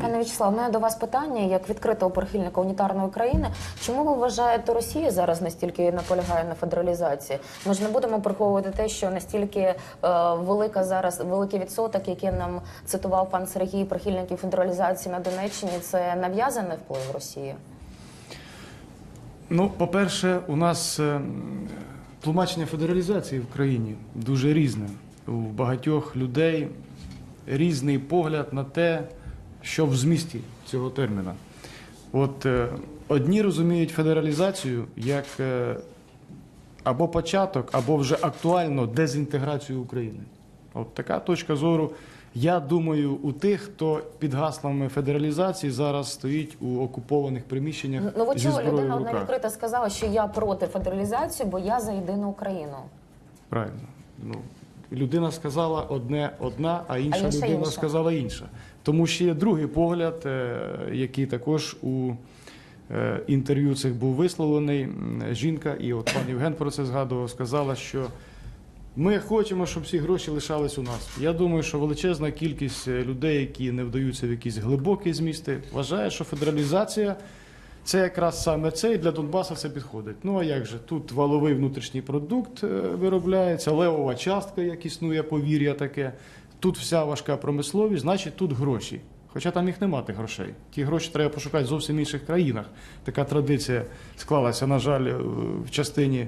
Пане Вячеслав, у мене до вас питання як відкритого прихильника унітарної країни. Чому ви вважаєте, Росія зараз настільки наполягає на федералізації? Ми ж не будемо приховувати те, що настільки е, велика зараз великий відсоток, який нам цитував пан Сергій, прихильників федералізації на Донеччині, це нав'язаний вплив Росії. Ну, по-перше, у нас е, тлумачення федералізації в країні дуже різне. У багатьох людей різний погляд на те, що в змісті цього терміна. От е, одні розуміють федералізацію як е, або початок, або вже актуально дезінтеграцію України. От така точка зору. Я думаю, у тих, хто під гаслами федералізації зараз стоїть у окупованих приміщеннях Ну ви зі чули, людина одна руках. відкрито сказала, що я проти федералізації, бо я за єдину Україну. Правильно. Ну, людина сказала одне одна, а інша, А інша людина інша. сказала інша. Тому ще є другий погляд, е, який також у е, інтерв'ю цих був висловлений. Жінка, і от пан Євген про це згадував, сказала, що ми хочемо, щоб всі гроші лишались у нас. Я думаю, що величезна кількість е, людей, які не вдаються в якісь глибокі змісти, вважає, що федералізація це якраз саме це, і для Донбасу це підходить. Ну а як же? Тут валовий внутрішній продукт е, виробляється, левова частка, як існує повір'я таке. Тут вся важка промисловість, значить тут гроші. Хоча там їх нема тих грошей. Ті гроші треба пошукати зовсім інших країнах. Така традиція склалася, на жаль, е, в частині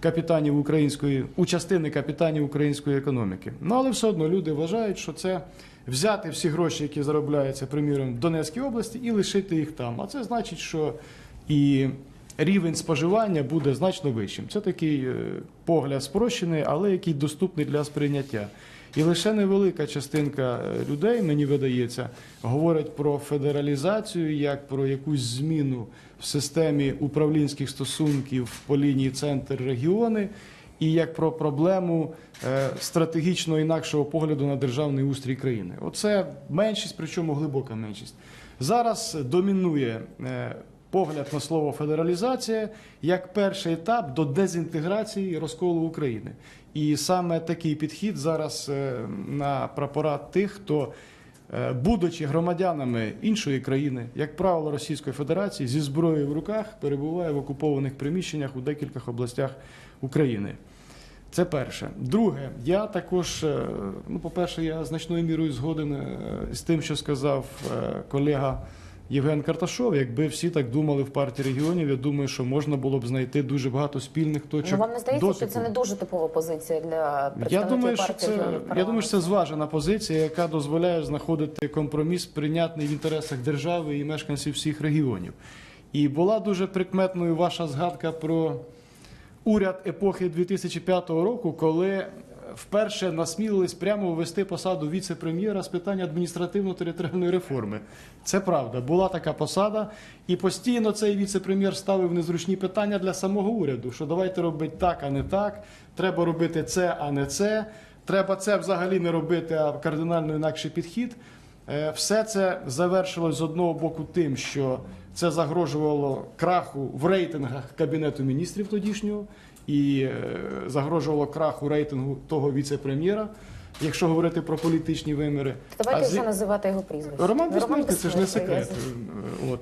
капітанів української, у частини капітанів української економіки. Ну але все одно люди вважають, що це взяти всі гроші, які заробляються, приміром, в Донецькій області, і лишити їх там. А це значить, що і рівень споживання буде значно вищим. Це такий е, погляд спрощений, але який доступний для сприйняття. І лише невелика частинка е, людей, мені видається, говорять про федералізацію як про якусь зміну в системі управлінських стосунків по лінії центр-регіони, і як про проблему е, стратегічно інакшого погляду на державний устрій країни. Оце меншість, причому глибока меншість. Зараз домінує е, погляд на слово федералізація як перший етап до дезінтеграції розколу України. І саме такий підхід зараз е, на прапора тих, хто, е, будучи громадянами іншої країни, як правило Російської Федерації, зі зброєю в руках перебуває в окупованих приміщеннях у декількох областях України. Це перше. Друге, я також, е, ну, по-перше, я значною мірою згоден з тим, що сказав колега Євген Карташов. Якби всі так думали в партії регіонів, я думаю, що можна було б знайти дуже багато спільних точок. Ну вам не здається, що це не дуже типова позиція для Я представників думаю, що це регіонів я думаю, що це зважена позиція, яка дозволяє знаходити компроміс, прийнятний в інтересах держави і мешканців всіх регіонів. І була дуже прикметною ваша згадка про уряд епохи 2005 року, коли вперше насмілились прямо ввести посаду віце-прем'єра з питань адміністративно-територіальної реформи. Це правда, була така посада, і постійно цей віце-прем'єр ставив незручні питання для самого уряду: що давайте робити так, а не так, треба робити це, а не це. Треба це взагалі не робити, а кардинально інакший підхід. Е, Все це завершилось з одного боку тим, що це загрожувало краху в рейтингах Кабінету міністрів тодішнього і е, загрожувало краху рейтингу того віце-прем'єра, якщо говорити про політичні виміри. Давайте вже називати його прізвище. Роман Ну, це ж не секрет. От.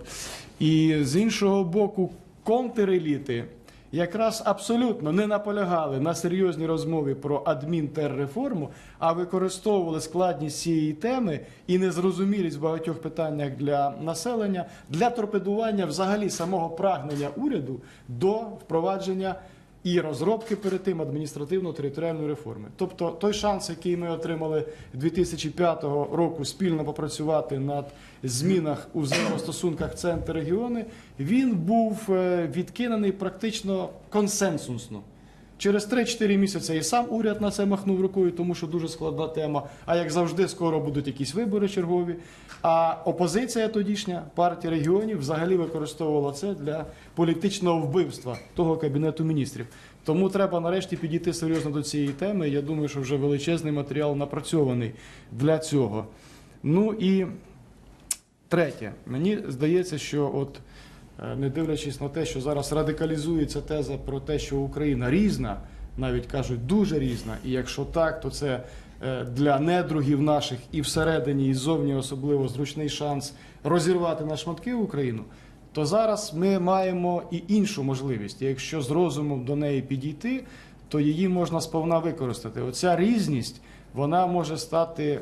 І з іншого боку, контреліти якраз абсолютно не наполягали на серйозній розмові про адмінтерреформу, а використовували складність цієї теми і незрозумілість в багатьох питаннях для населення для торпедування взагалі самого прагнення уряду до впровадження і розробки перед тим адміністративно-територіальної реформи. Тобто той шанс, який ми отримали 2005 року спільно попрацювати над змінах у взаємостосунках центр регіони, він був е, відкинений практично консенсусно. Через 3-4 місяці і сам уряд на це махнув рукою, тому що дуже складна тема. А як завжди, скоро будуть якісь вибори чергові. А опозиція тодішня партія регіонів взагалі використовувала це для політичного вбивства того кабінету міністрів. Тому треба нарешті підійти серйозно до цієї теми. Я думаю, що вже величезний матеріал напрацьований для цього. Ну і Третє, мені здається, що от не дивлячись на те, що зараз радикалізується теза про те, що Україна різна, навіть кажуть дуже різна, і якщо так, то це е, для недругів наших і всередині, і ззовні особливо зручний шанс розірвати на шматки Україну, то зараз ми маємо і іншу можливість. Якщо з розумом до неї підійти, то її можна сповна використати. Оця різність вона може стати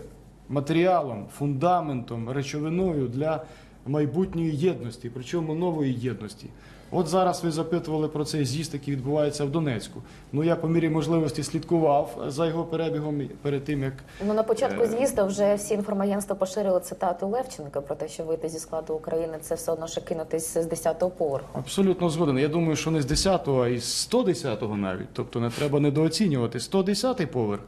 матеріалом, фундаментом, речовиною для майбутньої єдності, причому нової єдності. От зараз ви запитували про цей з'їзд, який відбувається в Донецьку. Ну я по мірі можливості слідкував за його перебігом перед тим, як Ну на початку Е. з'їзду вже всі інформагентства поширили цитату Левченка про те, що вийти зі складу України це все одно що кинутись з 10-го поверху. Абсолютно згоден. Я думаю, що не з 10-го, а із 110-го навіть. Тобто не треба недооцінювати 110-й поверх.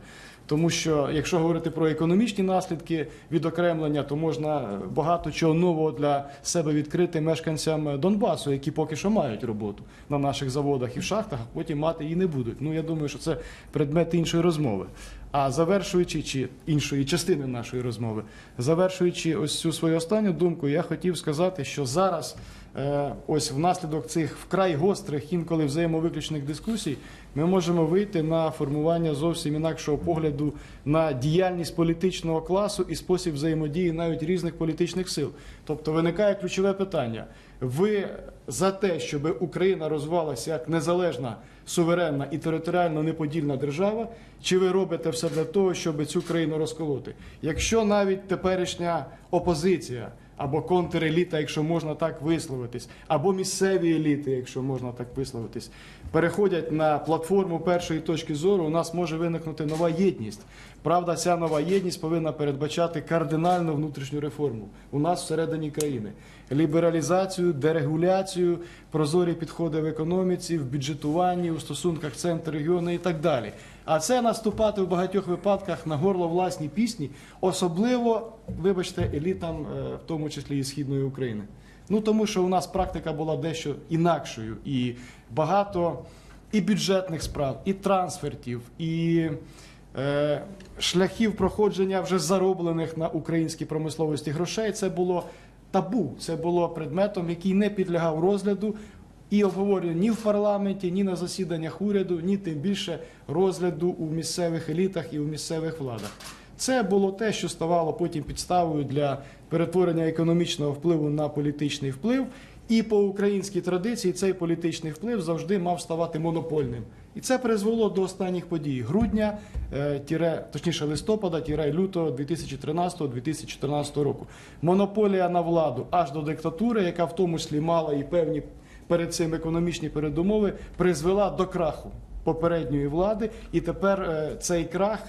Тому що якщо говорити про економічні наслідки відокремлення, то можна багато чого нового для себе відкрити мешканцям Донбасу, які поки що мають роботу на наших заводах і в шахтах, а потім мати її не будуть. Ну я думаю, що це предмет іншої розмови. А завершуючи чи іншої частини нашої розмови, завершуючи ось цю свою останню думку, я хотів сказати, що зараз, ось внаслідок цих вкрай гострих, інколи взаємовиключних дискусій, ми можемо вийти на формування зовсім інакшого погляду на діяльність політичного класу і спосіб взаємодії навіть різних політичних сил. Тобто виникає ключове питання: ви за те, щоб Україна розвивалася як незалежна, суверенна і територіально неподільна держава, чи ви робите все для того, щоб цю країну розколоти? Якщо навіть теперішня опозиція або контреліта, якщо можна так висловитись, або місцеві еліти, якщо можна так висловитись, переходять на платформу першої точки зору, у нас може виникнути нова єдність. Правда, ця нова єдність повинна передбачати кардинальну внутрішню реформу у нас всередині країни. Лібералізацію, дерегуляцію, прозорі підходи в економіці, в бюджетуванні, у стосунках центр регіону і так далі. А це наступати в багатьох випадках на горло власні пісні, особливо, вибачте, елітам, е, в тому числі і східної України. Ну тому що у нас практика була дещо інакшою, і багато і бюджетних справ, і трансфертів, і е, шляхів проходження вже зароблених на українській промисловості грошей. Це було табу, це було предметом, який не підлягав розгляду і обговоренню ні в парламенті, ні на засіданнях уряду, ні тим більше розгляду у місцевих елітах і у місцевих владах. Це було те, що ставало потім підставою для перетворення економічного впливу на політичний вплив. І по українській традиції цей політичний вплив завжди мав ставати монопольним. І це призвело до останніх подій грудня, е, тіре, точніше листопада, тіре лютого 2013-2014 року. Монополія на владу аж до диктатури, яка в тому числі мала і певні перед цим економічні передумови, призвела до краху попередньої влади. І тепер е, цей крах,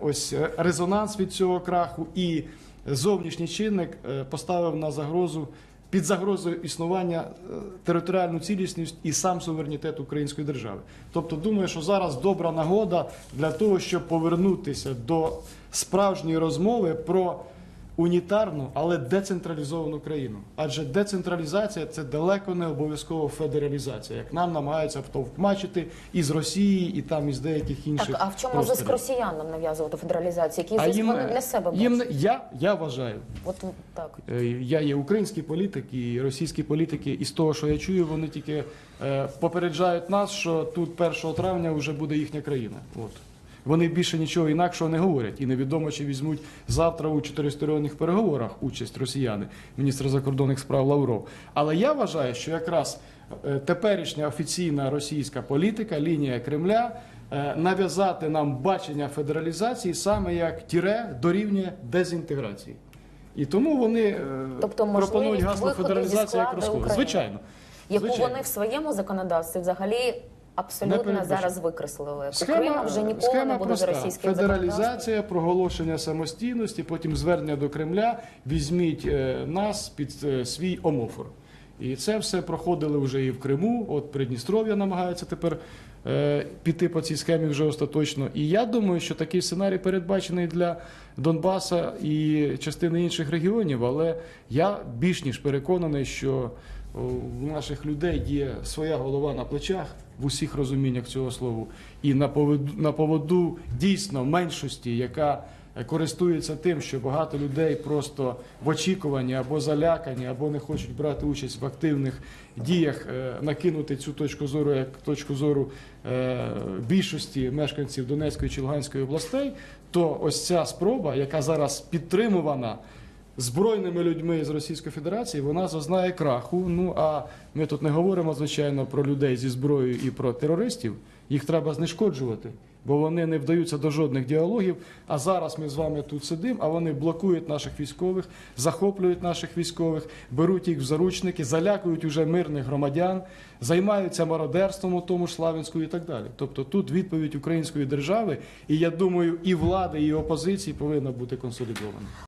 ось е, резонанс від цього краху і зовнішній чинник е, поставив на загрозу під загрозою існування е, територіальну цілісність і сам суверенітет української держави. Тобто, думаю, що зараз добра нагода для того, щоб повернутися до справжньої розмови про унітарну, але децентралізовану країну. Адже децентралізація це далеко не обов'язково федералізація, як нам намагаються втовкмачити із Росії і там із деяких інших. Так, а в чому просторів. зиск росіянам нав'язувати федералізацію? А зиск їм, вони для себе їм бачать? я, я вважаю, От так. Е, Я є український політик і російські політики, і з того, що я чую, вони тільки е, попереджають нас, що тут 1 травня вже буде їхня країна. От. Вони більше нічого інакшого не говорять, і невідомо, чи візьмуть завтра у чотиристоронніх переговорах участь росіяни, міністр закордонних справ Лавров. Але я вважаю, що якраз е, теперішня офіційна російська політика, лінія Кремля, е, нав'язати нам бачення федералізації саме як тіре дорівнює дезінтеграції. І тому вони е, Тобто пропонують гасло федералізація як складу Звичайно. Яку Звичайно. вони в своєму законодавстві взагалі абсолютно зараз викреслили. Україна вже ніколи схема не буде за російським. Федералізація, проголошення самостійності, потім звернення до Кремля, візьміть е, нас під е, свій омофор. І це все проходили вже і в Криму. От Придністров'я намагається тепер е, піти по цій схемі вже остаточно. І я думаю, що такий сценарій передбачений для Донбаса і частини інших регіонів. Але я більш ніж переконаний, що о, у наших людей є своя голова на плечах в усіх розуміннях цього слова, і на поводу, на поводу дійсно меншості, яка е, користуються тим, що багато людей просто в очікуванні або залякані, або не хочуть брати участь в активних діях, е, накинути цю точку зору як точку зору е, більшості мешканців Донецької чи Луганської областей, то ось ця спроба, яка зараз підтримувана збройними людьми з Російської Федерації, вона зазнає краху. Ну а ми тут не говоримо звичайно про людей зі зброєю і про терористів. Їх треба знешкоджувати, бо вони не вдаються до жодних діалогів. А зараз ми з вами тут сидимо, а вони блокують наших військових, захоплюють наших військових, беруть їх в заручники, залякують уже мирних громадян, займаються мародерством у тому ж Славянську і так далі. Тобто тут відповідь української держави, і я думаю, і влади, і опозиції повинна бути консолідована.